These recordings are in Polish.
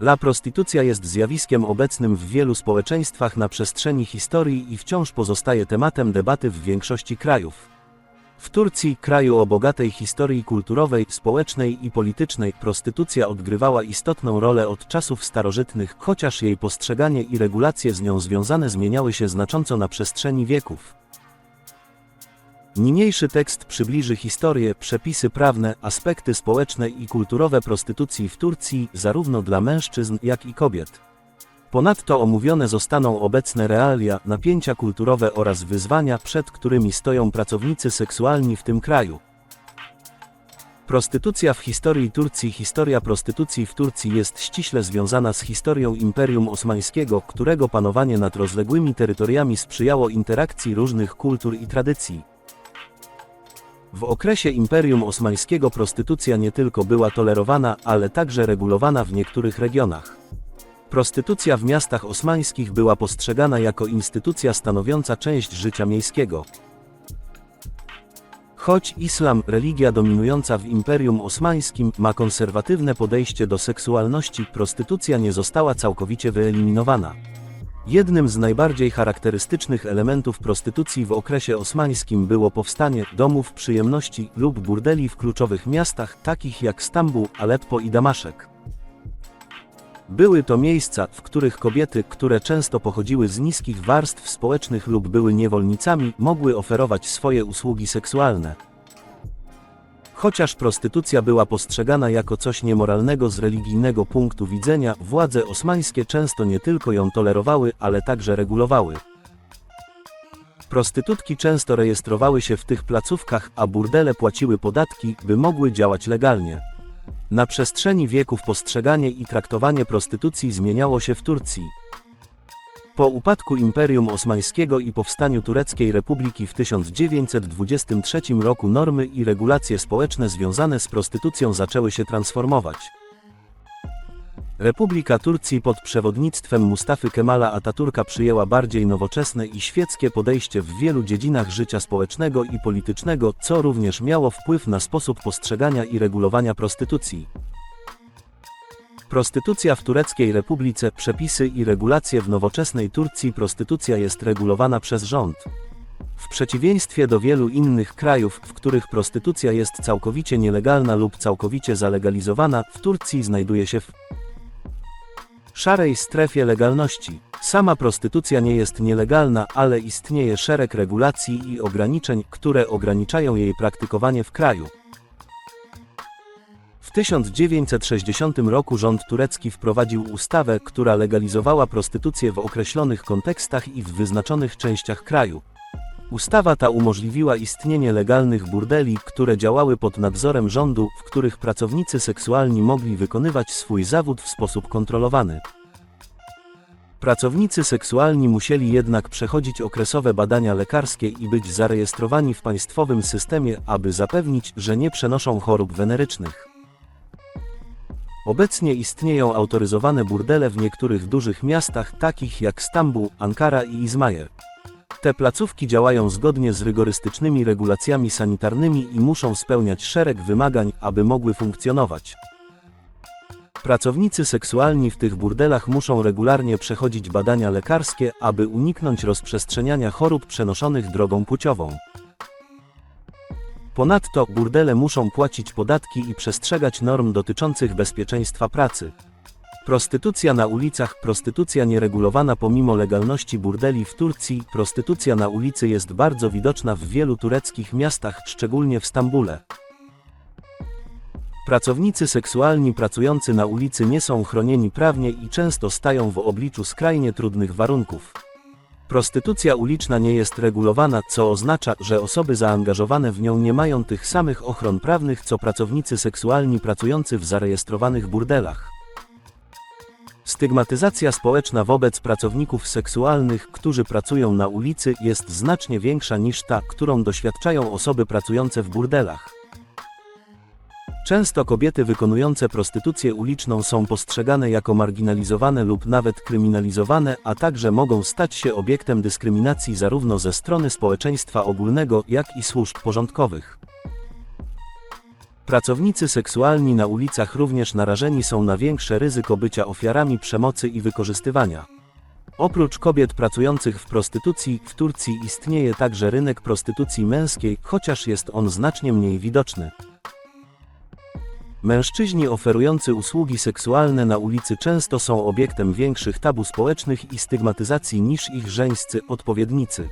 La prostytucja jest zjawiskiem obecnym w wielu społeczeństwach na przestrzeni historii i wciąż pozostaje tematem debaty w większości krajów. W Turcji, kraju o bogatej historii kulturowej, społecznej i politycznej, prostytucja odgrywała istotną rolę od czasów starożytnych, chociaż jej postrzeganie i regulacje z nią związane zmieniały się znacząco na przestrzeni wieków. Niniejszy tekst przybliży historię, przepisy prawne, aspekty społeczne i kulturowe prostytucji w Turcji, zarówno dla mężczyzn, jak i kobiet. Ponadto omówione zostaną obecne realia, napięcia kulturowe oraz wyzwania, przed którymi stoją pracownicy seksualni w tym kraju. Prostytucja w historii Turcji Historia prostytucji w Turcji jest ściśle związana z historią Imperium Osmańskiego, którego panowanie nad rozległymi terytoriami sprzyjało interakcji różnych kultur i tradycji. W okresie Imperium Osmańskiego prostytucja nie tylko była tolerowana, ale także regulowana w niektórych regionach. Prostytucja w miastach osmańskich była postrzegana jako instytucja stanowiąca część życia miejskiego. Choć islam, religia dominująca w Imperium Osmańskim, ma konserwatywne podejście do seksualności, prostytucja nie została całkowicie wyeliminowana. Jednym z najbardziej charakterystycznych elementów prostytucji w okresie osmańskim było powstanie domów przyjemności lub burdeli w kluczowych miastach, takich jak Stambuł, Aleppo i Damaszek. Były to miejsca, w których kobiety, które często pochodziły z niskich warstw społecznych lub były niewolnicami, mogły oferować swoje usługi seksualne. Chociaż prostytucja była postrzegana jako coś niemoralnego z religijnego punktu widzenia, władze osmańskie często nie tylko ją tolerowały, ale także regulowały. Prostytutki często rejestrowały się w tych placówkach, a burdele płaciły podatki, by mogły działać legalnie. Na przestrzeni wieków postrzeganie i traktowanie prostytucji zmieniało się w Turcji. Po upadku Imperium Osmańskiego i powstaniu Tureckiej Republiki w 1923 roku normy i regulacje społeczne związane z prostytucją zaczęły się transformować. Republika Turcji pod przewodnictwem Mustafy Kemala Ataturka przyjęła bardziej nowoczesne i świeckie podejście w wielu dziedzinach życia społecznego i politycznego, co również miało wpływ na sposób postrzegania i regulowania prostytucji. Prostytucja w Tureckiej Republice, przepisy i regulacje w nowoczesnej Turcji prostytucja jest regulowana przez rząd. W przeciwieństwie do wielu innych krajów, w których prostytucja jest całkowicie nielegalna lub całkowicie zalegalizowana, w Turcji znajduje się w szarej strefie legalności. Sama prostytucja nie jest nielegalna, ale istnieje szereg regulacji i ograniczeń, które ograniczają jej praktykowanie w kraju. W 1960 roku rząd turecki wprowadził ustawę, która legalizowała prostytucję w określonych kontekstach i w wyznaczonych częściach kraju. Ustawa ta umożliwiła istnienie legalnych burdeli, które działały pod nadzorem rządu, w których pracownicy seksualni mogli wykonywać swój zawód w sposób kontrolowany. Pracownicy seksualni musieli jednak przechodzić okresowe badania lekarskie i być zarejestrowani w państwowym systemie, aby zapewnić, że nie przenoszą chorób wenerycznych. Obecnie istnieją autoryzowane burdele w niektórych dużych miastach, takich jak Stambuł, Ankara i Izmajer. Te placówki działają zgodnie z rygorystycznymi regulacjami sanitarnymi i muszą spełniać szereg wymagań, aby mogły funkcjonować. Pracownicy seksualni w tych burdelach muszą regularnie przechodzić badania lekarskie, aby uniknąć rozprzestrzeniania chorób przenoszonych drogą płciową. Ponadto burdele muszą płacić podatki i przestrzegać norm dotyczących bezpieczeństwa pracy. Prostytucja na ulicach Prostytucja nieregulowana pomimo legalności burdeli w Turcji Prostytucja na ulicy jest bardzo widoczna w wielu tureckich miastach, szczególnie w Stambule. Pracownicy seksualni pracujący na ulicy nie są chronieni prawnie i często stają w obliczu skrajnie trudnych warunków. Prostytucja uliczna nie jest regulowana, co oznacza, że osoby zaangażowane w nią nie mają tych samych ochron prawnych co pracownicy seksualni pracujący w zarejestrowanych burdelach. Stygmatyzacja społeczna wobec pracowników seksualnych, którzy pracują na ulicy, jest znacznie większa niż ta, którą doświadczają osoby pracujące w burdelach. Często kobiety wykonujące prostytucję uliczną są postrzegane jako marginalizowane lub nawet kryminalizowane, a także mogą stać się obiektem dyskryminacji zarówno ze strony społeczeństwa ogólnego, jak i służb porządkowych. Pracownicy seksualni na ulicach również narażeni są na większe ryzyko bycia ofiarami przemocy i wykorzystywania. Oprócz kobiet pracujących w prostytucji, w Turcji istnieje także rynek prostytucji męskiej, chociaż jest on znacznie mniej widoczny. Mężczyźni oferujący usługi seksualne na ulicy często są obiektem większych tabu społecznych i stygmatyzacji niż ich żeńscy odpowiednicy.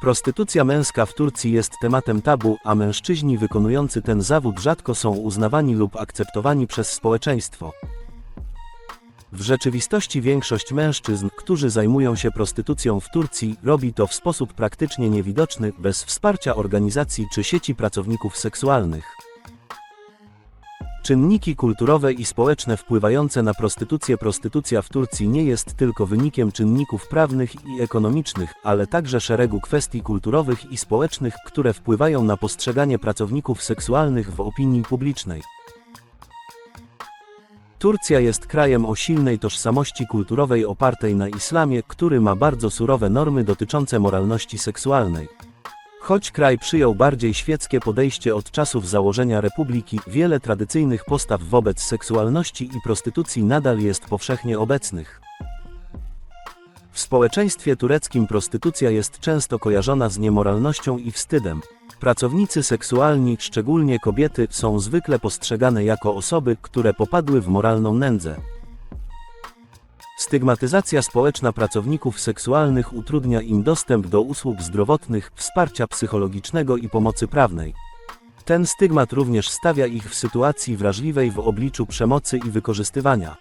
Prostytucja męska w Turcji jest tematem tabu, a mężczyźni wykonujący ten zawód rzadko są uznawani lub akceptowani przez społeczeństwo. W rzeczywistości większość mężczyzn, którzy zajmują się prostytucją w Turcji, robi to w sposób praktycznie niewidoczny, bez wsparcia organizacji czy sieci pracowników seksualnych. Czynniki kulturowe i społeczne wpływające na prostytucję Prostytucja w Turcji nie jest tylko wynikiem czynników prawnych i ekonomicznych, ale także szeregu kwestii kulturowych i społecznych, które wpływają na postrzeganie pracowników seksualnych w opinii publicznej. Turcja jest krajem o silnej tożsamości kulturowej opartej na islamie, który ma bardzo surowe normy dotyczące moralności seksualnej. Choć kraj przyjął bardziej świeckie podejście od czasów założenia republiki, wiele tradycyjnych postaw wobec seksualności i prostytucji nadal jest powszechnie obecnych. W społeczeństwie tureckim prostytucja jest często kojarzona z niemoralnością i wstydem. Pracownicy seksualni, szczególnie kobiety, są zwykle postrzegane jako osoby, które popadły w moralną nędzę. Stygmatyzacja społeczna pracowników seksualnych utrudnia im dostęp do usług zdrowotnych, wsparcia psychologicznego i pomocy prawnej. Ten stygmat również stawia ich w sytuacji wrażliwej w obliczu przemocy i wykorzystywania.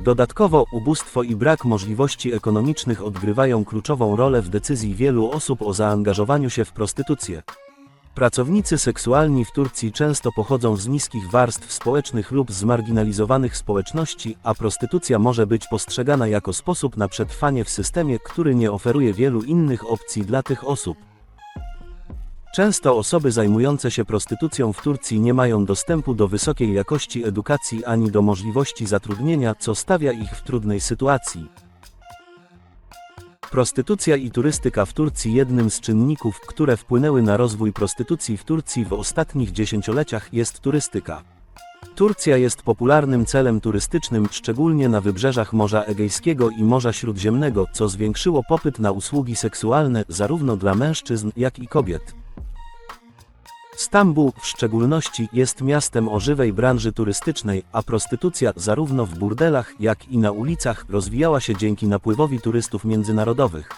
Dodatkowo ubóstwo i brak możliwości ekonomicznych odgrywają kluczową rolę w decyzji wielu osób o zaangażowaniu się w prostytucję. Pracownicy seksualni w Turcji często pochodzą z niskich warstw społecznych lub zmarginalizowanych społeczności, a prostytucja może być postrzegana jako sposób na przetrwanie w systemie, który nie oferuje wielu innych opcji dla tych osób. Często osoby zajmujące się prostytucją w Turcji nie mają dostępu do wysokiej jakości edukacji ani do możliwości zatrudnienia, co stawia ich w trudnej sytuacji. Prostytucja i turystyka w Turcji jednym z czynników, które wpłynęły na rozwój prostytucji w Turcji w ostatnich dziesięcioleciach jest turystyka. Turcja jest popularnym celem turystycznym, szczególnie na wybrzeżach Morza Egejskiego i Morza Śródziemnego, co zwiększyło popyt na usługi seksualne zarówno dla mężczyzn, jak i kobiet. Stambuł, w szczególności, jest miastem o żywej branży turystycznej, a prostytucja, zarówno w burdelach, jak i na ulicach, rozwijała się dzięki napływowi turystów międzynarodowych.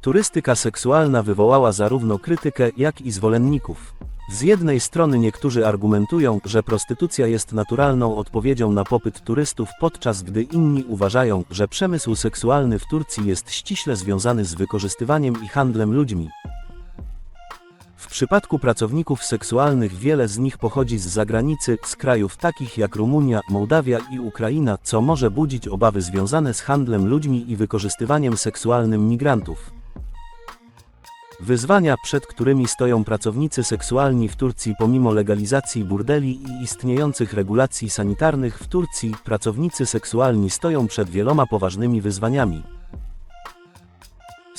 Turystyka seksualna wywołała zarówno krytykę, jak i zwolenników. Z jednej strony niektórzy argumentują, że prostytucja jest naturalną odpowiedzią na popyt turystów, podczas gdy inni uważają, że przemysł seksualny w Turcji jest ściśle związany z wykorzystywaniem i handlem ludźmi. W przypadku pracowników seksualnych wiele z nich pochodzi z zagranicy, z krajów takich jak Rumunia, Mołdawia i Ukraina, co może budzić obawy związane z handlem ludźmi i wykorzystywaniem seksualnym migrantów. Wyzwania, przed którymi stoją pracownicy seksualni w Turcji pomimo legalizacji burdeli i istniejących regulacji sanitarnych w Turcji, pracownicy seksualni stoją przed wieloma poważnymi wyzwaniami.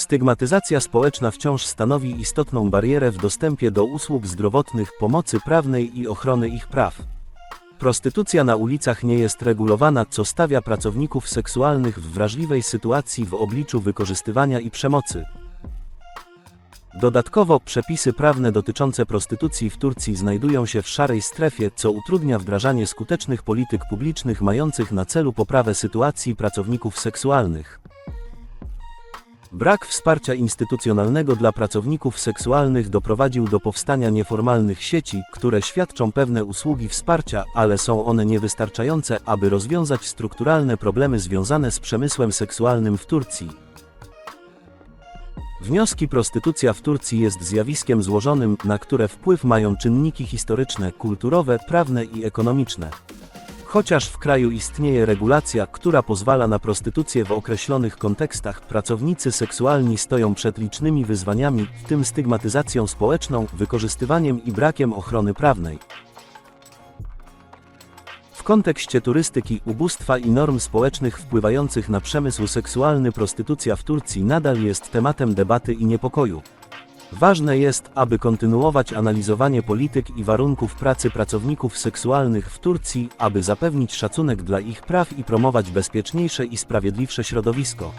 Stygmatyzacja społeczna wciąż stanowi istotną barierę w dostępie do usług zdrowotnych, pomocy prawnej i ochrony ich praw. Prostytucja na ulicach nie jest regulowana, co stawia pracowników seksualnych w wrażliwej sytuacji w obliczu wykorzystywania i przemocy. Dodatkowo, przepisy prawne dotyczące prostytucji w Turcji znajdują się w szarej strefie, co utrudnia wdrażanie skutecznych polityk publicznych mających na celu poprawę sytuacji pracowników seksualnych. Brak wsparcia instytucjonalnego dla pracowników seksualnych doprowadził do powstania nieformalnych sieci, które świadczą pewne usługi wsparcia, ale są one niewystarczające, aby rozwiązać strukturalne problemy związane z przemysłem seksualnym w Turcji. Wnioski prostytucja w Turcji jest zjawiskiem złożonym, na które wpływ mają czynniki historyczne, kulturowe, prawne i ekonomiczne. Chociaż w kraju istnieje regulacja, która pozwala na prostytucję w określonych kontekstach, pracownicy seksualni stoją przed licznymi wyzwaniami, w tym stygmatyzacją społeczną, wykorzystywaniem i brakiem ochrony prawnej. W kontekście turystyki, ubóstwa i norm społecznych wpływających na przemysł seksualny prostytucja w Turcji nadal jest tematem debaty i niepokoju. Ważne jest, aby kontynuować analizowanie polityk i warunków pracy pracowników seksualnych w Turcji, aby zapewnić szacunek dla ich praw i promować bezpieczniejsze i sprawiedliwsze środowisko.